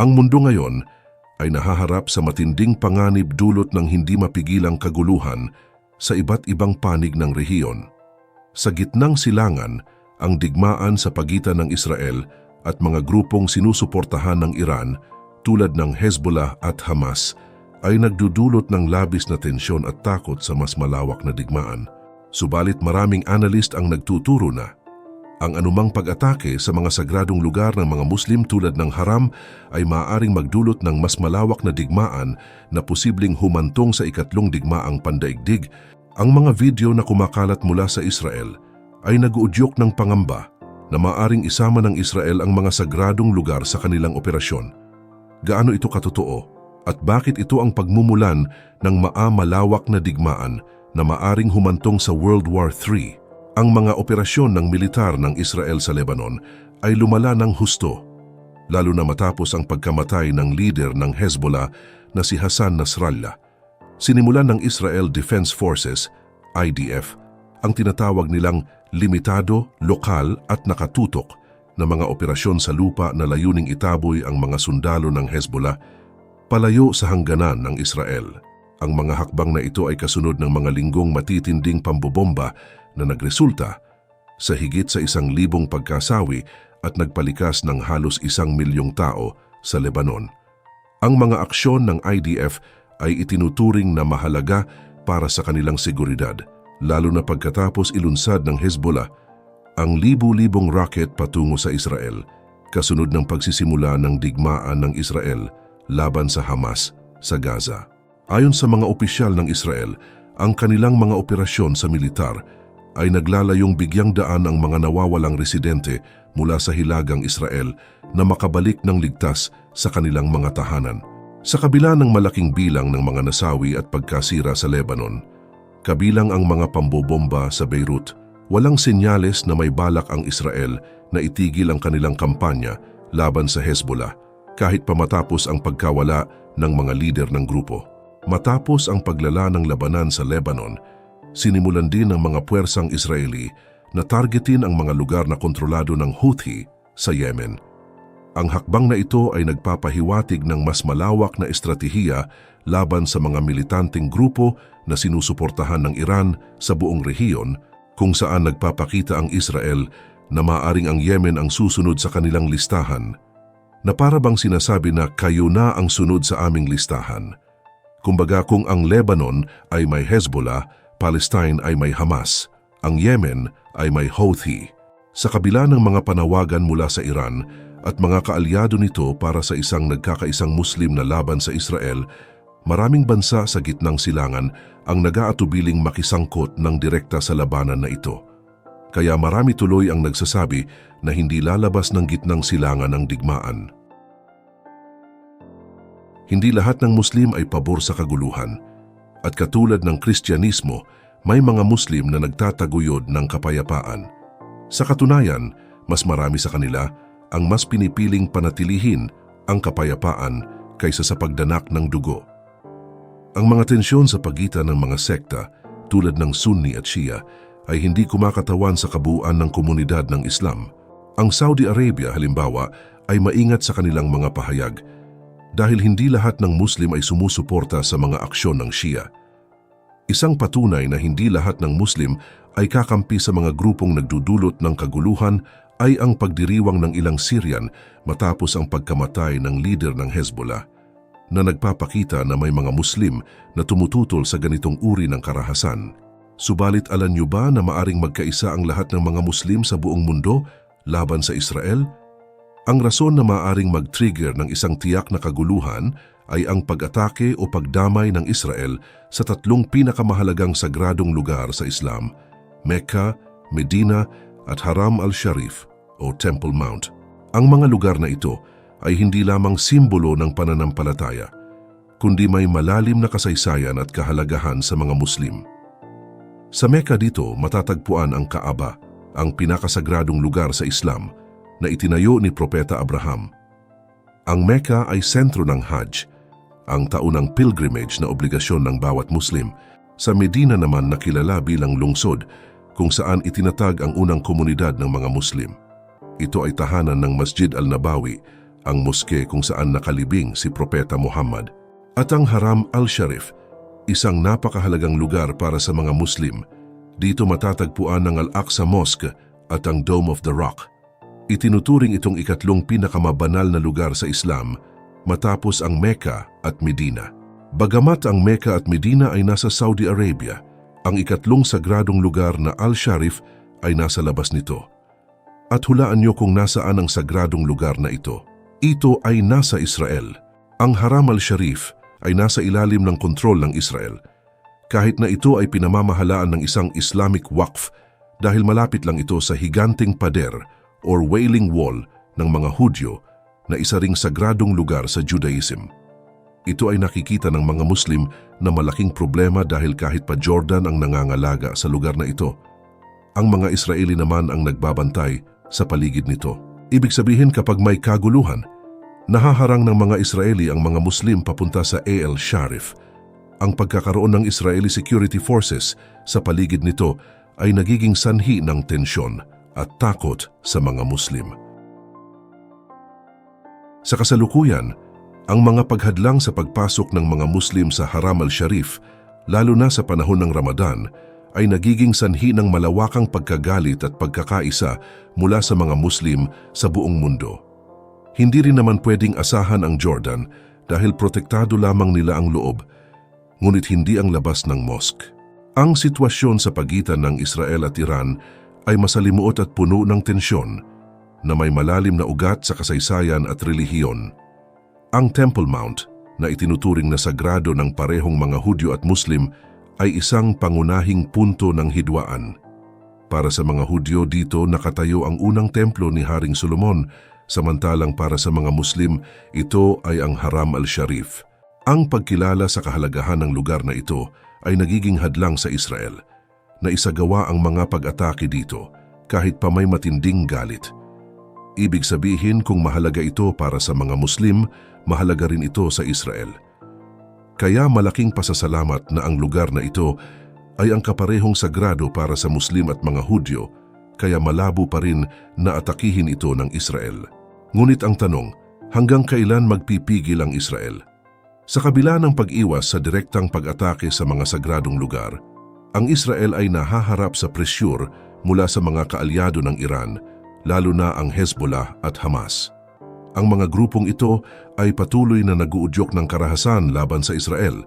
Ang mundo ngayon ay nahaharap sa matinding panganib dulot ng hindi mapigilang kaguluhan sa iba't ibang panig ng rehiyon. Sa gitnang silangan, ang digmaan sa pagitan ng Israel at mga grupong sinusuportahan ng Iran tulad ng Hezbollah at Hamas ay nagdudulot ng labis na tensyon at takot sa mas malawak na digmaan. Subalit maraming analyst ang nagtuturo na ang anumang pag-atake sa mga sagradong lugar ng mga Muslim tulad ng Haram ay maaaring magdulot ng mas malawak na digmaan na posibleng humantong sa ikatlong digmaang pandaigdig. Ang mga video na kumakalat mula sa Israel ay naguudyok ng pangamba na maaring isama ng Israel ang mga sagradong lugar sa kanilang operasyon. Gaano ito katotoo? At bakit ito ang pagmumulan ng maamalawak na digmaan na maaring humantong sa World War III? Ang mga operasyon ng militar ng Israel sa Lebanon ay lumala ng husto, lalo na matapos ang pagkamatay ng leader ng Hezbollah na si Hassan Nasrallah. Sinimulan ng Israel Defense Forces, IDF, ang tinatawag nilang limitado, lokal at nakatutok na mga operasyon sa lupa na layuning itaboy ang mga sundalo ng Hezbollah palayo sa hangganan ng Israel. Ang mga hakbang na ito ay kasunod ng mga linggong matitinding pambobomba na nagresulta sa higit sa isang libong pagkasawi at nagpalikas ng halos isang milyong tao sa Lebanon. Ang mga aksyon ng IDF ay itinuturing na mahalaga para sa kanilang seguridad, lalo na pagkatapos ilunsad ng Hezbollah ang libu-libong rocket patungo sa Israel, kasunod ng pagsisimula ng digmaan ng Israel laban sa Hamas sa Gaza. Ayon sa mga opisyal ng Israel, ang kanilang mga operasyon sa militar ay naglalayong bigyang daan ang mga nawawalang residente mula sa hilagang Israel na makabalik ng ligtas sa kanilang mga tahanan. Sa kabila ng malaking bilang ng mga nasawi at pagkasira sa Lebanon, kabilang ang mga pambobomba sa Beirut, walang senyales na may balak ang Israel na itigil ang kanilang kampanya laban sa Hezbollah kahit pamatapos ang pagkawala ng mga lider ng grupo. Matapos ang paglala ng labanan sa Lebanon, sinimulan din ng mga puwersang Israeli na targetin ang mga lugar na kontrolado ng Houthi sa Yemen. Ang hakbang na ito ay nagpapahiwatig ng mas malawak na estratehiya laban sa mga militanteng grupo na sinusuportahan ng Iran sa buong rehiyon kung saan nagpapakita ang Israel na maaring ang Yemen ang susunod sa kanilang listahan na para bang sinasabi na kayo na ang sunod sa aming listahan. Kumbaga kung ang Lebanon ay may Hezbollah, Palestine ay may Hamas, ang Yemen ay may Houthi. Sa kabila ng mga panawagan mula sa Iran at mga kaalyado nito para sa isang nagkakaisang Muslim na laban sa Israel, maraming bansa sa gitnang silangan ang nag-aatubiling makisangkot ng direkta sa labanan na ito. Kaya marami tuloy ang nagsasabi na hindi lalabas ng gitnang silangan ng digmaan. Hindi lahat ng Muslim ay pabor sa kaguluhan. At katulad ng Kristyanismo, may mga Muslim na nagtataguyod ng kapayapaan. Sa katunayan, mas marami sa kanila ang mas pinipiling panatilihin ang kapayapaan kaysa sa pagdanak ng dugo. Ang mga tensyon sa pagitan ng mga sekta tulad ng Sunni at Shia ay hindi kumakatawan sa kabuuan ng komunidad ng Islam. Ang Saudi Arabia halimbawa ay maingat sa kanilang mga pahayag dahil hindi lahat ng Muslim ay sumusuporta sa mga aksyon ng Shia. Isang patunay na hindi lahat ng Muslim ay kakampi sa mga grupong nagdudulot ng kaguluhan ay ang pagdiriwang ng ilang Syrian matapos ang pagkamatay ng leader ng Hezbollah na nagpapakita na may mga Muslim na tumututol sa ganitong uri ng karahasan. Subalit alam niyo ba na maaring magkaisa ang lahat ng mga Muslim sa buong mundo laban sa Israel? Ang rason na maaring mag-trigger ng isang tiyak na kaguluhan ay ang pag-atake o pagdamay ng Israel sa tatlong pinakamahalagang sagradong lugar sa Islam, Mecca, Medina at Haram al-Sharif o Temple Mount. Ang mga lugar na ito ay hindi lamang simbolo ng pananampalataya, kundi may malalim na kasaysayan at kahalagahan sa mga Muslim. Sa Mecca dito matatagpuan ang Kaaba, ang pinakasagradong lugar sa Islam na itinayo ni Propeta Abraham. Ang Mecca ay sentro ng Hajj, ang taunang pilgrimage na obligasyon ng bawat Muslim. Sa Medina naman nakilala bilang lungsod kung saan itinatag ang unang komunidad ng mga Muslim. Ito ay tahanan ng Masjid al-Nabawi, ang moske kung saan nakalibing si Propeta Muhammad, at ang Haram al-Sharif, isang napakahalagang lugar para sa mga Muslim. Dito matatagpuan ang Al-Aqsa Mosque at ang Dome of the Rock. Itinuturing itong ikatlong pinakamabanal na lugar sa Islam matapos ang Mecca at Medina. Bagamat ang Mecca at Medina ay nasa Saudi Arabia, ang ikatlong sagradong lugar na Al-Sharif ay nasa labas nito. At hulaan niyo kung nasaan ang sagradong lugar na ito. Ito ay nasa Israel. Ang Haram al-Sharif ay nasa ilalim ng kontrol ng Israel. Kahit na ito ay pinamamahalaan ng isang Islamic Waqf dahil malapit lang ito sa higanting pader or Wailing Wall ng mga Hudyo na isa ring sagradong lugar sa Judaism. Ito ay nakikita ng mga Muslim na malaking problema dahil kahit pa Jordan ang nangangalaga sa lugar na ito. Ang mga Israeli naman ang nagbabantay sa paligid nito. Ibig sabihin kapag may kaguluhan, nahaharang ng mga Israeli ang mga Muslim papunta sa AL Sharif. Ang pagkakaroon ng Israeli Security Forces sa paligid nito ay nagiging sanhi ng tensyon at takot sa mga Muslim. Sa kasalukuyan, ang mga paghadlang sa pagpasok ng mga Muslim sa Haram al-Sharif, lalo na sa panahon ng Ramadan, ay nagiging sanhi ng malawakang pagkagalit at pagkakaisa mula sa mga Muslim sa buong mundo. Hindi rin naman pwedeng asahan ang Jordan dahil protektado lamang nila ang loob, ngunit hindi ang labas ng mosque. Ang sitwasyon sa pagitan ng Israel at Iran ay masalimuot at puno ng tensyon na may malalim na ugat sa kasaysayan at relihiyon. Ang Temple Mount, na itinuturing na sagrado ng parehong mga Hudyo at Muslim, ay isang pangunahing punto ng hidwaan. Para sa mga Hudyo dito nakatayo ang unang templo ni Haring Solomon, samantalang para sa mga Muslim, ito ay ang Haram al-Sharif. Ang pagkilala sa kahalagahan ng lugar na ito ay nagiging hadlang sa Israel, na isagawa ang mga pag-atake dito kahit pa may matinding galit. Ibig sabihin kung mahalaga ito para sa mga Muslim, mahalaga rin ito sa Israel. Kaya malaking pasasalamat na ang lugar na ito ay ang kaparehong sagrado para sa Muslim at mga Hudyo, kaya malabo pa rin na atakihin ito ng Israel. Ngunit ang tanong, hanggang kailan magpipigil ang Israel? Sa kabila ng pag-iwas sa direktang pag-atake sa mga sagradong lugar, ang Israel ay nahaharap sa presyur mula sa mga kaalyado ng Iran, lalo na ang Hezbollah at Hamas. Ang mga grupong ito ay patuloy na naguudyok ng karahasan laban sa Israel,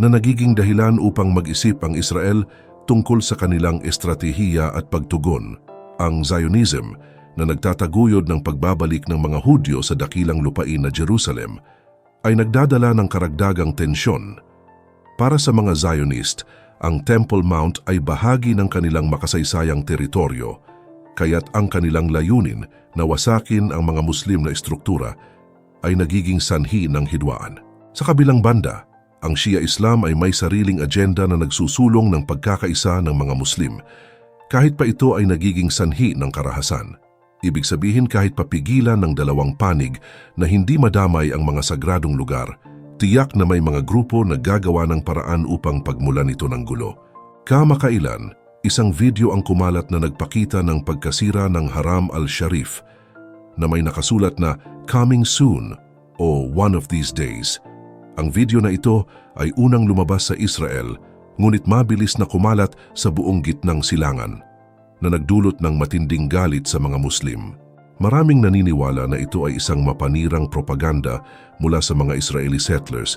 na nagiging dahilan upang mag-isip ang Israel tungkol sa kanilang estratehiya at pagtugon. Ang Zionism na nagtataguyod ng pagbabalik ng mga Hudyo sa dakilang lupain na Jerusalem ay nagdadala ng karagdagang tensyon. Para sa mga Zionist, ang Temple Mount ay bahagi ng kanilang makasaysayang teritoryo, kaya't ang kanilang layunin na wasakin ang mga Muslim na estruktura ay nagiging sanhi ng hidwaan. Sa kabilang banda, ang Shia Islam ay may sariling agenda na nagsusulong ng pagkakaisa ng mga Muslim, kahit pa ito ay nagiging sanhi ng karahasan. Ibig sabihin kahit papigilan ng dalawang panig na hindi madamay ang mga sagradong lugar, tiyak na may mga grupo na gagawa ng paraan upang pagmulan ito ng gulo. Kamakailan, isang video ang kumalat na nagpakita ng pagkasira ng Haram al-Sharif na may nakasulat na Coming Soon o One of These Days. Ang video na ito ay unang lumabas sa Israel ngunit mabilis na kumalat sa buong gitnang silangan na nagdulot ng matinding galit sa mga Muslim. Maraming naniniwala na ito ay isang mapanirang propaganda mula sa mga Israeli settlers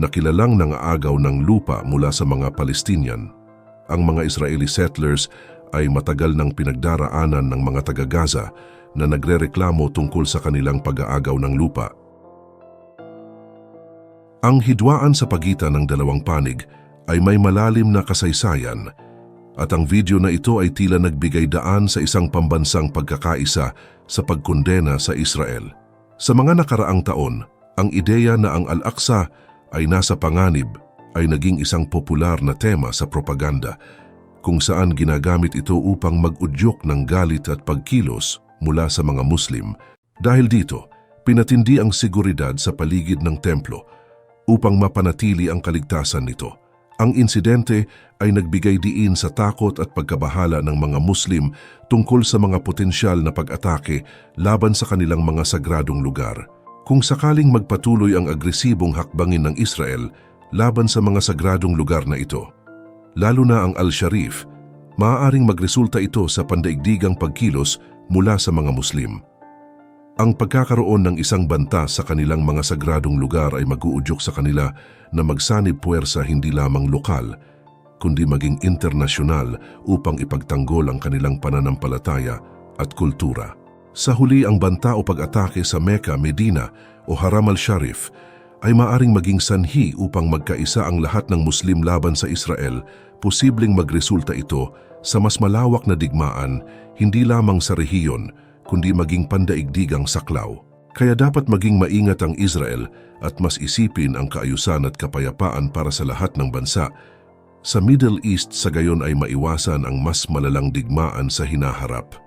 na kilalang nangaagaw ng lupa mula sa mga Palestinian. Ang mga Israeli settlers ay matagal nang pinagdaraanan ng mga taga-Gaza na nagrereklamo tungkol sa kanilang pag-aagaw ng lupa. Ang hidwaan sa pagitan ng dalawang panig ay may malalim na kasaysayan at ang video na ito ay tila nagbigay daan sa isang pambansang pagkakaisa sa pagkondena sa Israel. Sa mga nakaraang taon, ang ideya na ang Al-Aqsa ay nasa panganib ay naging isang popular na tema sa propaganda kung saan ginagamit ito upang mag-udyok ng galit at pagkilos mula sa mga Muslim. Dahil dito, pinatindi ang seguridad sa paligid ng templo upang mapanatili ang kaligtasan nito Ang insidente ay nagbigay diin sa takot at pagkabahala ng mga Muslim tungkol sa mga potensyal na pag-atake laban sa kanilang mga sagradong lugar. Kung sakaling magpatuloy ang agresibong hakbangin ng Israel laban sa mga sagradong lugar na ito, lalo na ang Al-Sharif, maaaring magresulta ito sa pandaigdigang pagkilos mula sa mga Muslim. Ang pagkakaroon ng isang banta sa kanilang mga sagradong lugar ay mag-uudyok sa kanila na magsanib puwersa hindi lamang lokal, kundi maging internasyonal upang ipagtanggol ang kanilang pananampalataya at kultura. Sa huli ang banta o pag-atake sa Mecca, Medina o Haram al-Sharif ay maaring maging sanhi upang magkaisa ang lahat ng Muslim laban sa Israel, posibleng magresulta ito sa mas malawak na digmaan hindi lamang sa rehiyon kundi maging pandaigdigang saklaw. Kaya dapat maging maingat ang Israel at mas isipin ang kaayusan at kapayapaan para sa lahat ng bansa. Sa Middle East sa gayon ay maiwasan ang mas malalang digmaan sa hinaharap.